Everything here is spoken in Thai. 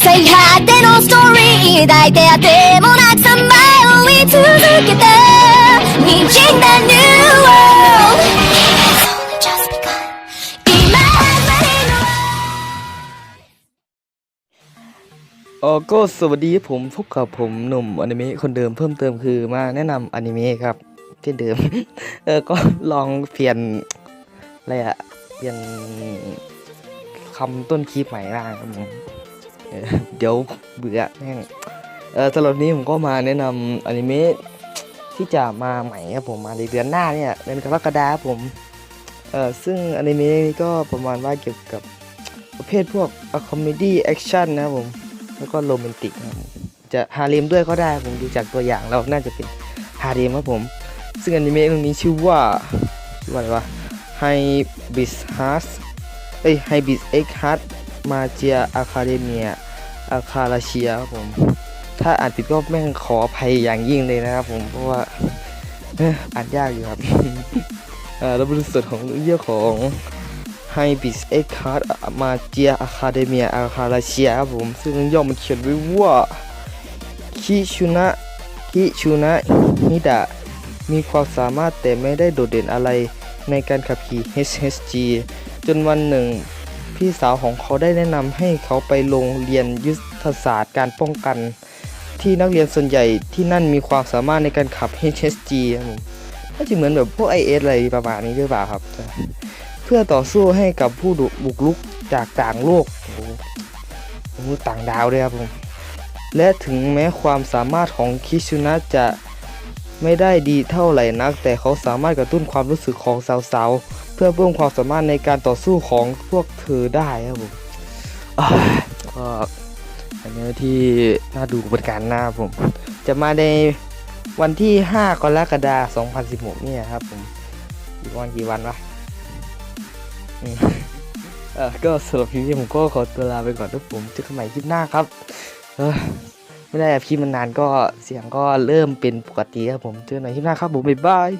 最果てのストーリー抱いてあてもなくさまよい続けて滲んだ New World It's only just begun 今始まりのเออก็สวัสดีผมพบกับผมหนุ่มอนิเมะคนเดิมเพิ่มเติมคือมาแนะนำอนิเมะครับเช่นเดิม เออก็ลองเปลี่ยนอะไรอะเปลี่ยนคำต้นคลิปใหม่บ้างครับผม เดี๋ยวเบื่อแม่งเออสำหรับนี้ผมก็มาแนะนำอนิเมะที่จะมาใหม่ครับผมมาในเดือนหน้าเนี่ยเดือนกรกฎาคมผมเออซึ่งอนิเมะนี้ก็ประมาณว่าเกี่ยวกับประเภทพวกคอมเมดี้แอคชั่นนะครับผมแล้วก็โรแมนติกครับจะฮาเลมด้วยก็ได้ผมดูจากตัวอย่างแล้วน่าจะเป็นฮาเลมครับผม ซึ่งอนิเมะเรื่องนี้ชื่อว่าชื่อว่าอะไรวะไฮบิสฮัสเอ้ยไฮบิสเอ็กฮัสมาเจียอะคาเดเมีย อะคาราเชียครับผม ถ้าอ่านผิดก็แม่งขออภัยอย่างยิ่งเลยนะครับผมเพราะว่าอ่านยากอยู่ครับอ่อแล้วบริษัทของเรื่องของไฮบิสเอ็กคาร์ดมาเจียอะคาเดเมียอาคาราเชียครับผม ซึ่งย่อมันเขียนไว้ว่าคิชุนะคิชุนะฮิดะมีความสามารถแต่ไม่ได้โดดเด่นอะไรในการขับขี่ HHG จนวันหนึ่ง พี่สาวของเขาได้แนะนำให้เขาไปลงเรียนยุทธศาสตร์การป้องกัน ที่นักเรียนส่วนใหญ่ที่นั่นมีความสามารถในการขับ HHG ครับผมก็จะเหมือนแบบพวก IS อะไรประมาณนี้หรือเปล่าครับ เพื่อต่อสู้ให้กับผู้บุกรุกจากต่างโลกโอ้โหต่างดาวด้วยครับผมและถึงแม้ความสามารถของคิชุนะจะ ไม่ได้ดีเท่าไหร่นัก แต่เขาสามารถกระตุ้นความรู้สึกของสาวๆ เพื่อเพิ่มความสามารถในการต่อสู้ของพวกเธอได้ครับผมอ่าก็อันนี้ที่น่าดูเป็นการหน้าผม จะมาในวันที่ 5 กรกฎาคม 2016 เนี่ยครับผมอีกวันกี่วันวะเออก็สำหรับคลิปนี้ผมก็ขอตัวลาไปก่อนทุกผมเจอกันใหม่คลิปหน้าครับเอ ไม่ได้อัดคลิปมานานก็เสียงก็เริ่มเป็นปกติครับผมเจอกันใหม่คลิปหน้าครับผมบ๊ายบาย